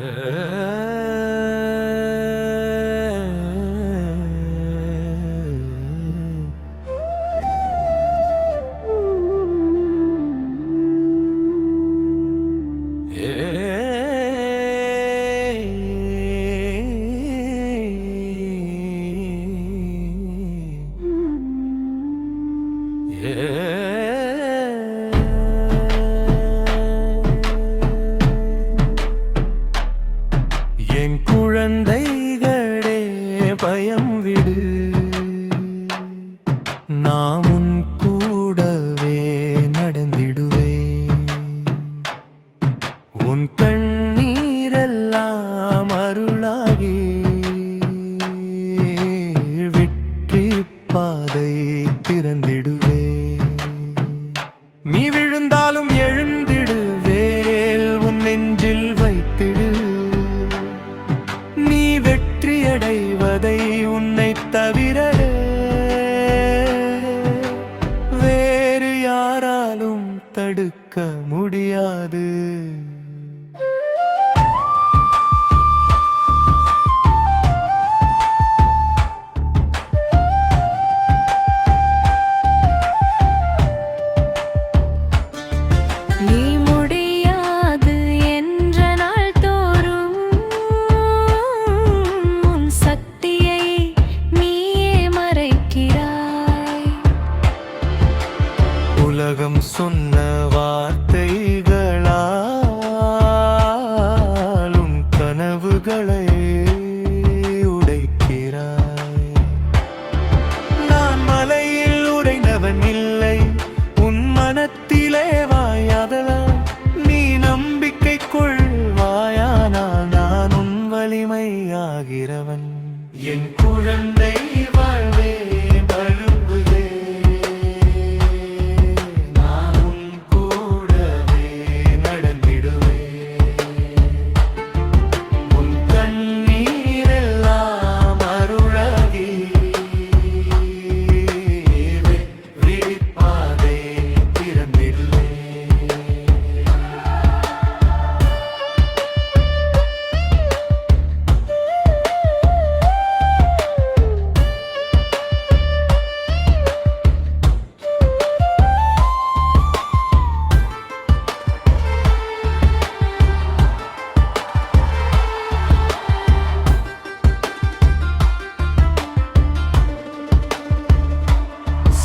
என் தடுக்க முடியாது. உலகம் சொன்ன வார்த்தைகளாலும் கனவுகளை உடைக்கிறாய். நான் மலையில் உடைந்தவன் இல்லை உன் மனத்திலே வாயாதலால் நீ நம்பிக்கை கொள்வாயானால் நான் உன் வலிமையாகிறவன். என் குழந்தை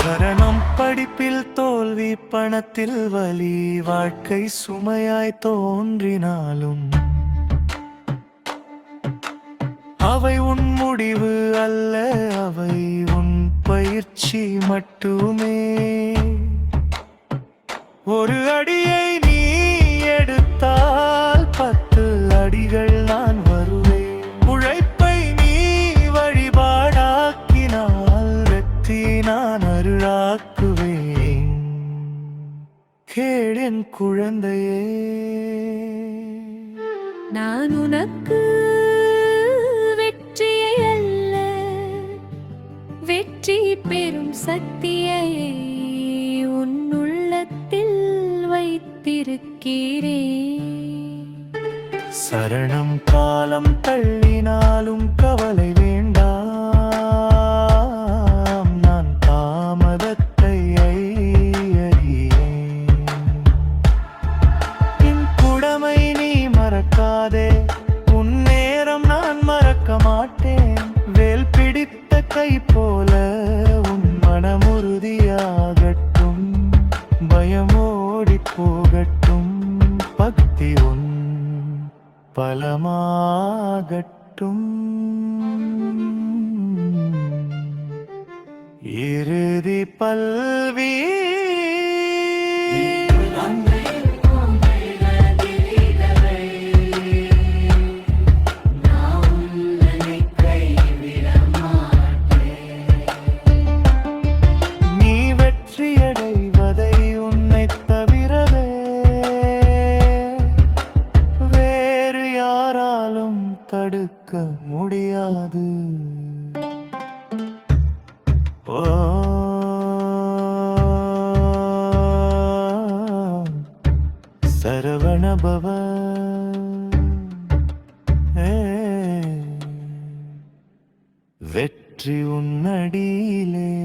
சரணம் படிப்பில் தோல்வி பணத்தில் வலி வாழ்க்கை சுமையாய் தோன்றினாலும் அவை உன் முடிவு அல்ல அவை உன் பயிற்சி மட்டுமே. ஒரு அடியை நான் அருளாக்குவேன். கேளென் குழந்தையே. நான் உனக்கு வெற்றியை அல்ல வெற்றி பெறும் சக்தியை உன் உள்ளத்தில் வைத்திருக்கிறேன். சரணம் காலம் தள்ளினாலும் கவலை பக்தி உன் பலமாகட்டும். இறுதி பல்வீ தடுக்க முடியாது. ஓ. சரவணபவ. வெற்றி உன்னடியிலே